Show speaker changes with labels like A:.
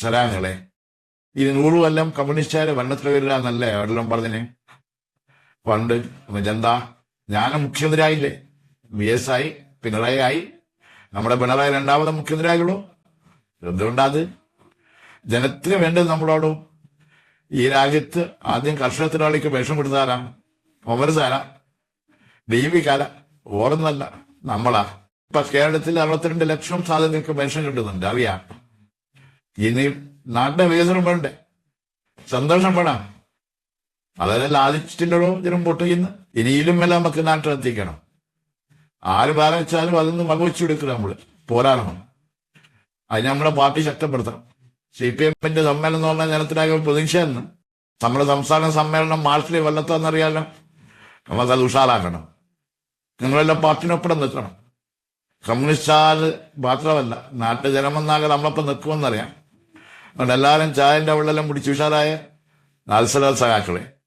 A: സലാങ്ങളെ ഈ നൂറ് കൊല്ലം കമ്മ്യൂണിസ്റ്റുകാർ ഭരണത്തിൽ വരില്ല എന്നല്ലേ അവരെല്ലാം പറഞ്ഞിന് പണ്ട് എന്താ ഞാൻ മുഖ്യമന്ത്രിയായില്ലേ? വി എസ് ആയി പിണറായി ആയി നമ്മുടെ പിണറായി രണ്ടാമത് മുഖ്യമന്ത്രിയായുള്ളൂ. എന്തുകൊണ്ടാത്? ജനത്തിന് വേണ്ടത് നമ്മളോടും. ഈ രാജ്യത്ത് ആദ്യം കർഷക തൊഴിലാളിക്ക് വിഷം കൊടുത്താരാ ഒമരസാര ദൈവികാല ഓർന്നല്ല നമ്മളാ. ഇപ്പൊ കേരളത്തിൽ അറുപത്തിരണ്ട് ലക്ഷം സാധനങ്ങൾക്ക് പെൻഷൻ കിട്ടുന്നുണ്ട്. അറിയാം. ഇനി നാടിന്റെ വികസനം വേണ്ടേ? സന്തോഷം വേണം. അതെല്ലാം ലാലിച്ചിട്ടുണ്ടോ ജനം വോട്ട് ഇനിയിലും എല്ലാം നമുക്ക് നാട്ടിലെത്തിക്കണം ആര് ബാധിച്ചാലും അതൊന്ന് വകവെച്ചെടുക്കണം നമ്മൾ. പോരാടണം. അതിന് നമ്മുടെ പാർട്ടി ശക്തപ്പെടുത്തണം. സി പി എമ്മിന്റെ സമ്മേളനം എന്ന് പറഞ്ഞാൽ ജനത്തിനാകെ പ്രതീക്ഷയെന്ന് നമ്മുടെ സംസ്ഥാന സമ്മേളനം മാർച്ചിൽ കൊല്ലത്താന്നറിയാലോ നമുക്കത് ഉഷാറാക്കണം. നിങ്ങളെല്ലാം പാർട്ടിനൊപ്പം നിൽക്കണം. കമ്മ്യൂണിസ്റ്റാർ മാത്രമല്ല നാട്ടു ജനമെന്നാകെ നമ്മളൊപ്പം നിൽക്കുമെന്നറിയാം. അതുകൊണ്ട് എല്ലാവരും ചായന്റെ വെള്ളമെല്ലാം കുടിച്ച് ഉഷാറായ നാൽസല സഹാക്കളെ